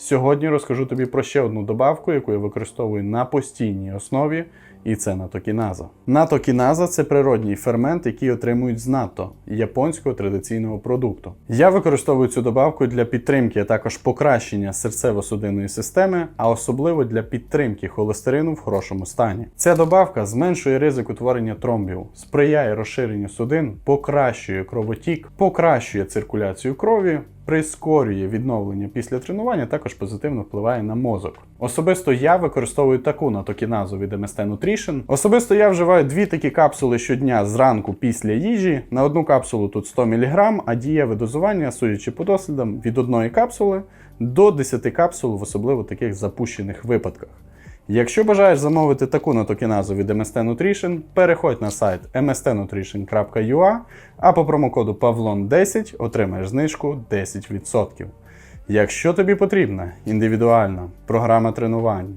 Сьогодні розкажу тобі про ще одну добавку, яку я використовую на постійній основі, і це натокіназа. Натокіназа це природній фермент, який отримують з НАТО японського традиційного продукту. Я використовую цю добавку для підтримки, а також покращення серцево-судинної системи, а особливо для підтримки холестерину в хорошому стані. Ця добавка зменшує ризик утворення тромбів, сприяє розширенню судин, покращує кровотік, покращує циркуляцію крові. Прискорює відновлення після тренування, також позитивно впливає на мозок. Особисто я використовую таку натокіназу від MST Nutrition. Особисто я вживаю дві такі капсули щодня зранку після їжі. На одну капсулу тут 100 мг, а дієве дозування, судячи по дослідам, від одної капсули до 10 капсул в особливо таких запущених випадках. Якщо бажаєш замовити таку натокіназу від MST Nutrition, переходь на сайт mstnutrition.ua, а по промокоду PAVLON10 отримаєш знижку 10%. Якщо тобі потрібна індивідуальна програма тренувань,